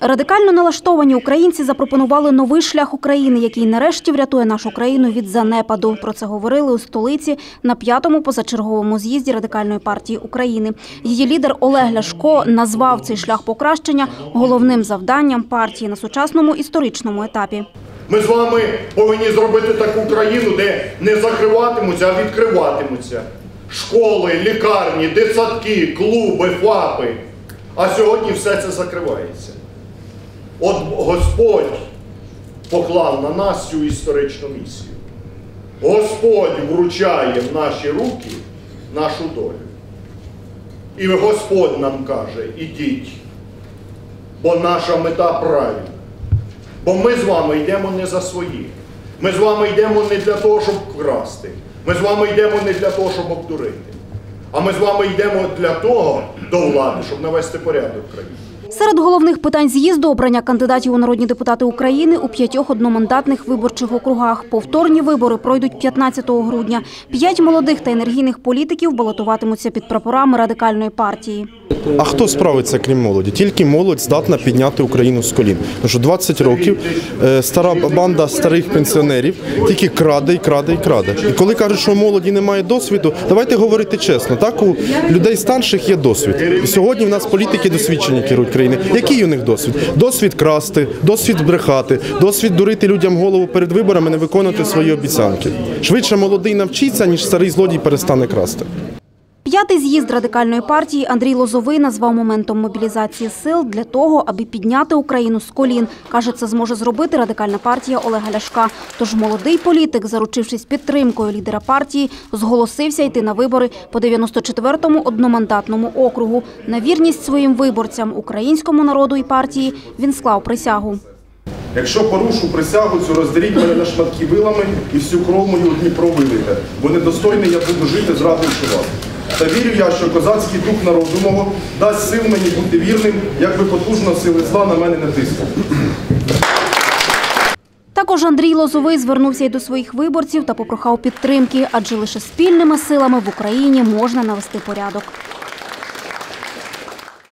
Радикально налаштовані українці запропонували новий шлях України, який нарешті врятує нашу країну від занепаду. Про це говорили у столиці на п'ятому позачерговому з'їзді радикальної партії України. Її лідер Олег Ляшко назвав цей шлях покращення головним завданням партії на сучасному історичному етапі. Ми з вами повинні зробити таку країну, де не закриватимуться, а відкриватимуться. Школи, лікарні, дитсадки, клуби, ФАПи. А сьогодні все це закривається. От Господь поклав на нас цю історичну місію. Господь вручає в наші руки нашу долю. І Господь нам каже, ідіть, бо наша мета правильна. Бо ми з вами йдемо не за свої. Ми з вами йдемо не для того, щоб красти. Ми з вами йдемо не для того, щоб обдурити. А ми з вами йдемо для того до влади, щоб навести порядок в країні. Серед головних питань з'їзду обрання кандидатів у народні депутати України у п'ятьох одномандатних виборчих округах. Повторні вибори пройдуть 15 грудня. П'ять молодих та енергійних політиків балотуватимуться під прапорами радикальної партії. А хто справиться, крім молоді? Тільки молодь здатна підняти Україну з колін. Тому що 20 років е, стара банда старих пенсіонерів тільки краде і краде і краде. І коли кажуть, що молоді немає досвіду, давайте говорити чесно. Так у людей старших є досвід. І сьогодні в нас політики досвідчені керують країни. Який у них досвід? Досвід красти, досвід брехати, досвід дурити людям голову перед виборами, не виконувати свої обіцянки. Швидше молодий навчиться, ніж старий злодій перестане красти. П'ятий з'їзд радикальної партії Андрій Лозовий назвав моментом мобілізації сил для того, аби підняти Україну з колін. Каже, це зможе зробити радикальна партія Олега Ляшка. Тож молодий політик, заручившись підтримкою лідера партії, зголосився йти на вибори по 94-му одномандатному округу. На вірність своїм виборцям, українському народу і партії він склав присягу. Якщо порушу присягу цю, роздеріть мене на шматки вилами і всю кров мою Дніпро вилите, бо недостойний я буду жити, зрадивши вас. Та вірю я, що козацький дух народу мого дасть сил мені бути вірним, як би потужно сили зла на мене не тиснув. Також Андрій Лозовий звернувся й до своїх виборців та попрохав підтримки, адже лише спільними силами в Україні можна навести порядок.